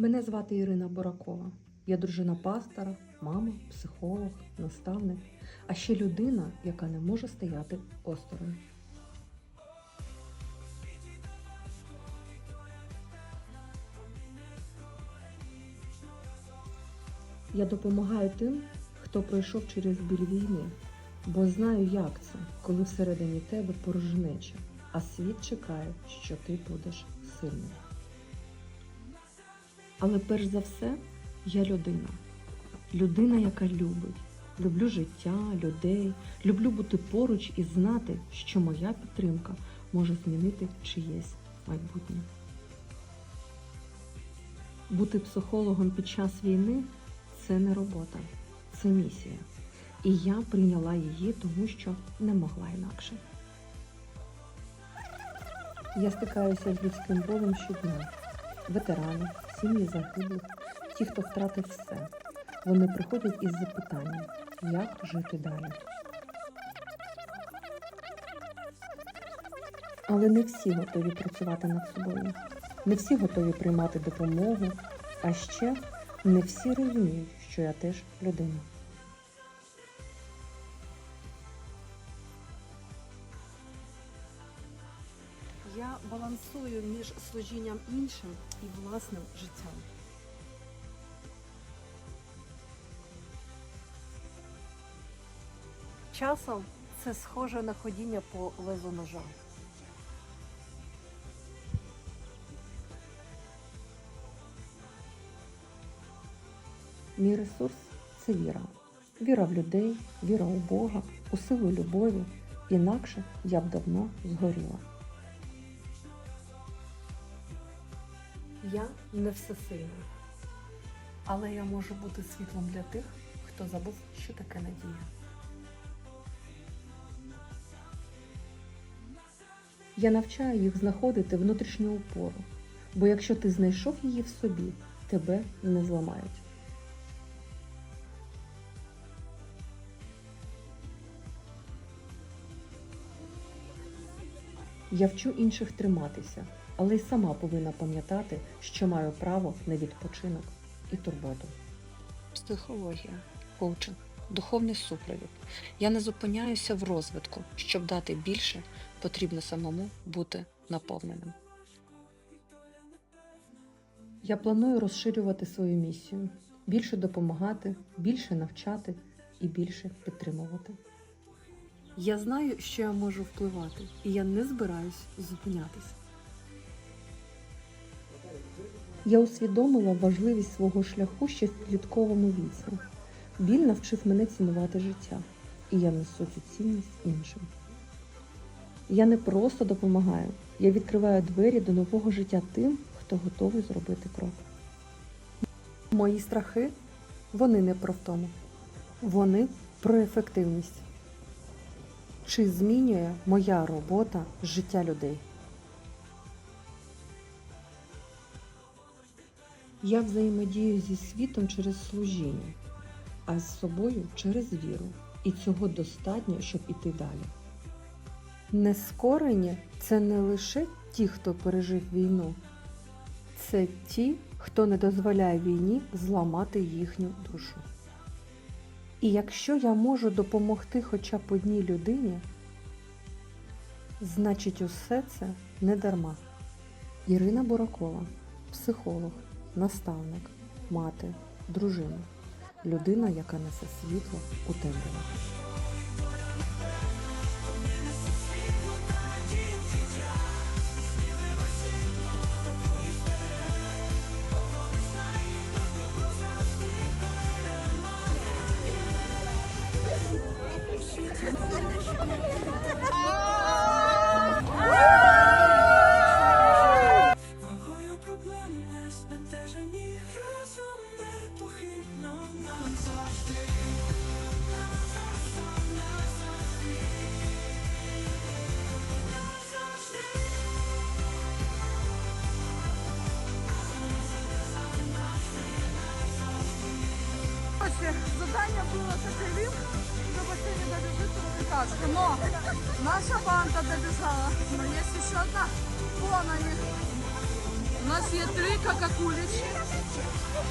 Мене звати Ірина Боракова. Я дружина пастора, мама, психолог, наставник, а ще людина, яка не може стояти осторонь. Я допомагаю тим, хто пройшов через біль війни, бо знаю, як це, коли всередині тебе порожнеча, а світ чекає, що ти будеш сильним. Але перш за все, я людина. Людина, яка любить. Люблю життя, людей, люблю бути поруч і знати, що моя підтримка може змінити чиєсь майбутнє. Бути психологом під час війни це не робота, це місія. І я прийняла її, тому що не могла інакше. Я стикаюся з людським болем щодня. Ветерани, сім'ї загиблих, ті, хто втратив все. Вони приходять із запитанням, як жити далі. Але не всі готові працювати над собою, не всі готові приймати допомогу, а ще не всі розуміють, що я теж людина. Я балансую між служінням іншим і власним життям. Часом це схоже на ходіння по лезу ножа. Мій ресурс це віра. Віра в людей, віра у Бога, у силу любові. Інакше я б давно згоріла. Я не всесильна, але я можу бути світлом для тих, хто забув, що таке надія. Я навчаю їх знаходити внутрішню опору, бо якщо ти знайшов її в собі, тебе не зламають. Я вчу інших триматися, але й сама повинна пам'ятати, що маю право на відпочинок і турботу. Психологія, коучинг, духовний супровід. Я не зупиняюся в розвитку. Щоб дати більше, потрібно самому бути наповненим. Я планую розширювати свою місію, більше допомагати, більше навчати і більше підтримувати. Я знаю, що я можу впливати, і я не збираюсь зупинятись. Я усвідомила важливість свого шляху ще в підлітковому віці. Біль навчив мене цінувати життя, і я несу цю цінність іншим. Я не просто допомагаю, я відкриваю двері до нового життя тим, хто готовий зробити крок. Мої страхи вони не про втому. Вони про ефективність. Чи змінює моя робота життя людей? Я взаємодію зі світом через служіння, а з собою через віру. І цього достатньо, щоб іти далі. Нескорені це не лише ті, хто пережив війну, це ті, хто не дозволяє війні зламати їхню душу. І якщо я можу допомогти хоча б одній людині, значить усе це не дарма. Ірина Боракова, психолог, наставник, мати, дружина, людина, яка несе світло у темряву. Вагою Короче, задание было таковым, что бассейне добежит трехэтажка. Но наша банда добежала. Но есть еще одна. Вон они. У нас є три какакулічі. Ух.